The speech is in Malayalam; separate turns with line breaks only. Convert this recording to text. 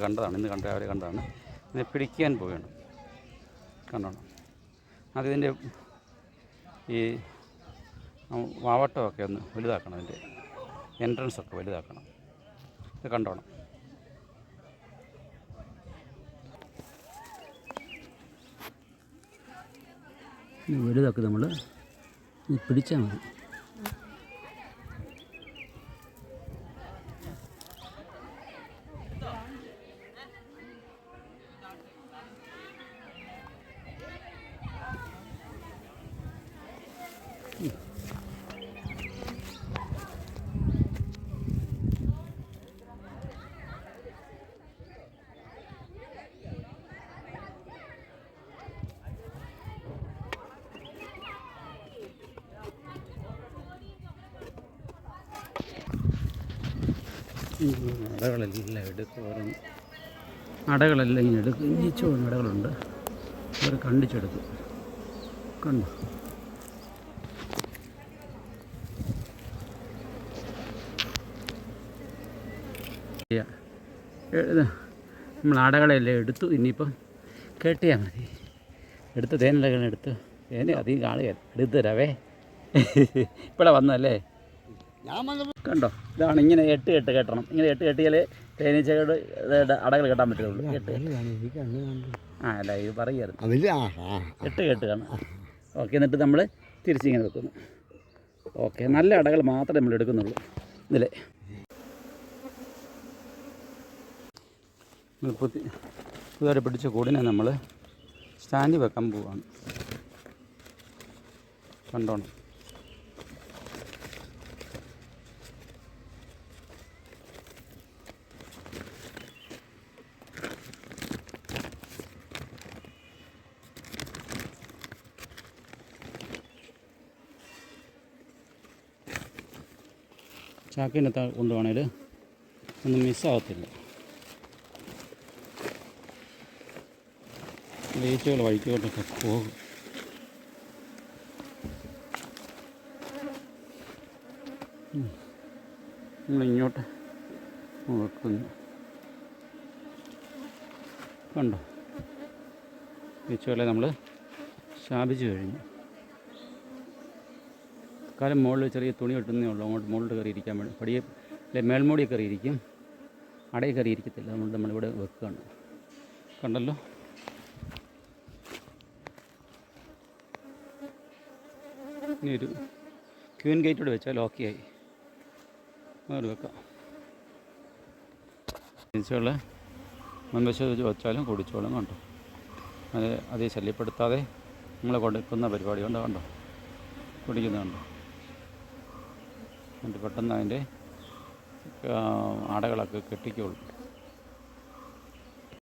കണ്ടതാണ് ഇന്ന് കണ്ട രാവിലെ കണ്ടതാണ്. ഇതിനെ പിടിക്കാൻ പോവുകയാണ്. കണ്ടോണം അതിതിന്റെ ഈ വാവട്ടമൊക്കെ ഒന്ന് വലുതാക്കണം അതിന്റെ. എൻട്രൻസൊക്കെ വലുതാക്കണം. ഇത് കണ്ടോണം. വലുതാക്കി നമ്മൾ പിടിച്ചാൽ മതി. അടകളെല്ലാം എടുക്കും അടകളെല്ലാം ഇങ്ങനെ എടുക്കും ഇഞ്ചിച്ചു അടകളുണ്ട് അവർ കണ്ടിച്ചെടുക്കും കണ്ടു? നമ്മൾ അടകളെല്ലാം എടുത്തു. ഇനിയിപ്പം കെട്ടിയാൽ മതി. എടുത്ത് തേനിലകൾ എടുത്ത്. തേന അധികം കാണുക എടുത്ത് തരാവേ. വന്നല്ലേ
ഞാൻ
കണ്ടോ? ഇതാണ് ഇങ്ങനെ എട്ട് കെട്ട് കെട്ടണം. ഇങ്ങനെ എട്ട് കെട്ടിയാലേ തേനീച്ചകളുടെ അടകൾ കെട്ടാൻ പറ്റുള്ളൂ. എട്ട് ആ അല്ല ഇത്
ആ
എട്ട് കെട്ട് കാണാം. ഓക്കെ എന്നിട്ട് നമ്മൾ തിരിച്ചിങ്ങനെ വെക്കുന്നു. ഓക്കെ നല്ല അടകൾ മാത്രമേ നമ്മൾ എടുക്കുന്നുള്ളൂ. ഇതിലെ. പുതി ഇതുവരെ പിടിച്ച കൂടിനെ നമ്മൾ സ്റ്റാൻഡിൽ വെക്കാൻ പോവാണ്. കണ്ടോണം. ചാക്കിനകത്ത് കൊണ്ടുപോകണേൽ ഒന്നും മിസ്സാകത്തില്ല ഈച്ചകൾ വഴിക്കോട്ടൊക്കെ പോകും. നമ്മളിങ്ങോട്ട് വെക്കുന്നു കണ്ടോ? ഈച്ചകളെ നമ്മൾ ശാപിച്ചു കഴിഞ്ഞു. കാലം മുകളിൽ ചെറിയ തുണി കെട്ടുന്നേ ഉള്ളൂ. അങ്ങോട്ട് മുകളിൽ കയറി ഇരിക്കാൻ വേണ്ടി പടിയെ അല്ലെ മേൽമോടി കയറി ഇരിക്കും അടയിൽ കയറി ഇരിക്കത്തില്ല നമ്മൾ നമ്മളിവിടെ വെക്കുകയാണ്. കണ്ടല്ലോ? ഇനി ഒരു ക്യൂൻ ഗേറ്റ് ഇവിടെ വെച്ചാൽ ആയി. അങ്ങനെ വെക്കാം. തിരിച്ചുള്ള മുൻവശത്ത് വെച്ചാലും കുടിച്ചോളും കണ്ടോ? അത് അതേ ശല്യപ്പെടുത്താതെ നമ്മൾ കൊടുക്കുന്ന പരിപാടി കൊണ്ട്? കണ്ടോ? കുടിക്കുന്നുണ്ടോ എന്നിട്ട് പെട്ടെന്ന് അതിന്റെ ആടകളൊക്കെ കെട്ടിക്കോളും.